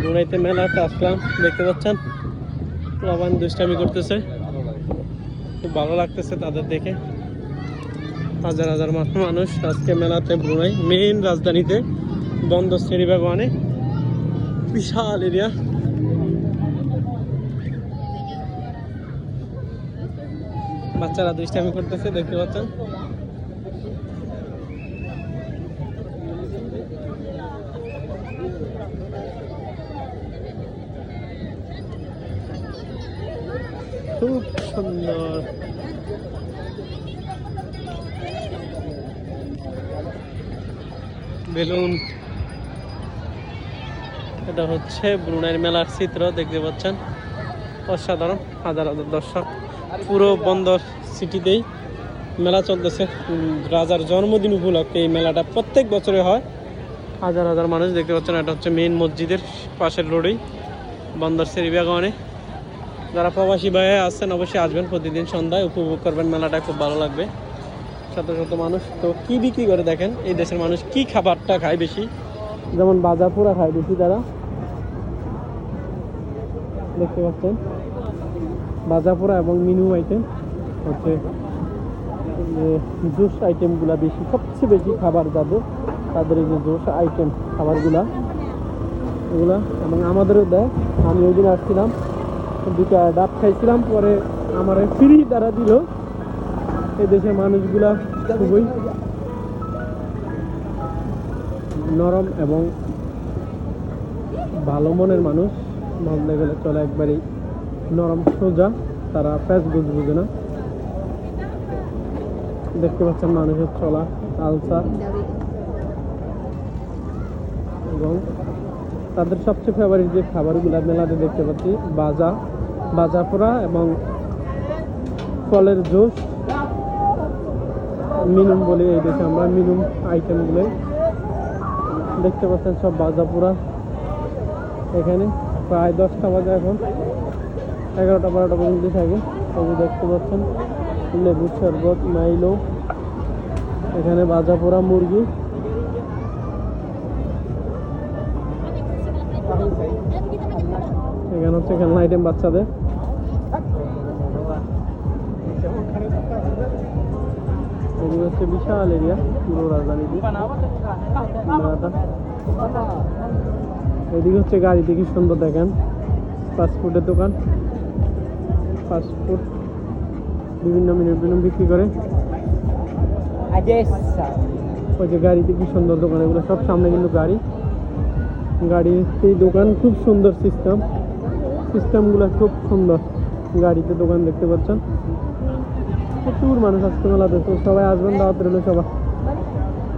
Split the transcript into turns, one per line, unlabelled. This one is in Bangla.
ব্রুনাইতে মেলাতে আসলাম, দেখতে পাচ্ছেন? প্লাবান দুষ্টামি করতেছে। খুব ভালো লাগতেছে তাদের দেখে। হাজার হাজার মানুষ আজকে মেলাতে ব্রুনাই মেইন রাজধানীতে, বন্দর শ্রেণি বাগানে বিশাল এরিয়া। বাচ্চারা দুষ্টামি করতেছে, দেখতে পাচ্ছেন? খুব সুন্দর। বেলুন। এটা হচ্ছে ব্রুনাইয়ের মেলার চিত্র, দেখতে পাচ্ছেন? অসাধারণ, হাজার হাজার দর্শক। পুরো বন্দর সিটিতেই মেলা চলতেছে। রাজার জন্মদিন উপলক্ষে এই মেলাটা প্রত্যেক বছরে হয়। হাজার হাজার মানুষ দেখতে পাচ্ছেন, এটা হচ্ছে মেইন মসজিদের পাশের রোডেই বন্দর সেরিবাগানে যারা প্রবাসী ভাইয়া আসছেন অবশ্যই আসবেন প্রতিদিন সন্ধ্যায়। উপভোগ করবেন, মেলাটা খুব ভালো লাগবে। শত শত মানুষ। তো কি বিক্রি করে দেখেন? এই দেশের মানুষ কি খাবারটা খায় বেশি? যেমন বাজা পোড়া খায় বেশি তারা। দেখতে পাচ্ছেন? বাজা পোড়া এবং মিনু আইটেম হচ্ছে জুস আইটেমগুলা বেশি, সবচেয়ে বেশি খাবার যাদের, তাদের এই যে জুস আইটেম খাবারগুলা, এগুলা এবং আমাদেরও দেয়। আমি ওই দিন আসছিলাম। দুটা ডাব খাইছিলাম, পরে আমার ফ্রি দ্বারা দিল। এই দেশের মানুষগুলা খুবই নরম এবং ভালো মনের মানুষ। ভাবলে গেলে চলে একবারেই নরম সোজা, তারা প্যাচ বুঝ বুঝে না। দেখতে পাচ্ছেন মানুষের চলা আলসা এবং তাদের সবচেয়ে ফেভারিট যে খাবারগুলো মেলাতে দেখতে পাচ্ছি, বাজা। বাজা পোড়া এবং ফলের জুস, মিনুম বলি এই দেশে আমরা, মিনুম আইটেমগুলো দেখতে পাচ্ছেন সব বাজা পোড়া এখানে প্রায় দশটা বাজে এখন। এগারোটা, বারোটা পর্যন্ত থাকে। এই দেখতে পাচ্ছেন। লেবু শরবত, মাইলো। এখানে বাজা পোড়া মুরগি। এখানে হচ্ছে খেলনা আইটেম বাচ্চাদের। হচ্ছে বিশাল এরিয়া পুরো রাজধানীতে এদিকে হচ্ছে গাড়িতে কি সুন্দর দেখেন ফাস্টফুডের দোকান। ফাস্টফুড বিভিন্ন মিনিট মিনিট বিক্রি করে। ওই যে গাড়িতে কি সুন্দর দোকান, এগুলো সব সামনে কিন্তু গাড়ি। গাড়ির সেই দোকান খুব সুন্দর সিস্টেম সিস্টেমগুলো খুব সুন্দর। গাড়িতে দোকান দেখতে পাচ্ছেন। প্রচুর মানুষ আজকে মেলাতে সবাই আসবেন দাওয়াত রইল সবাই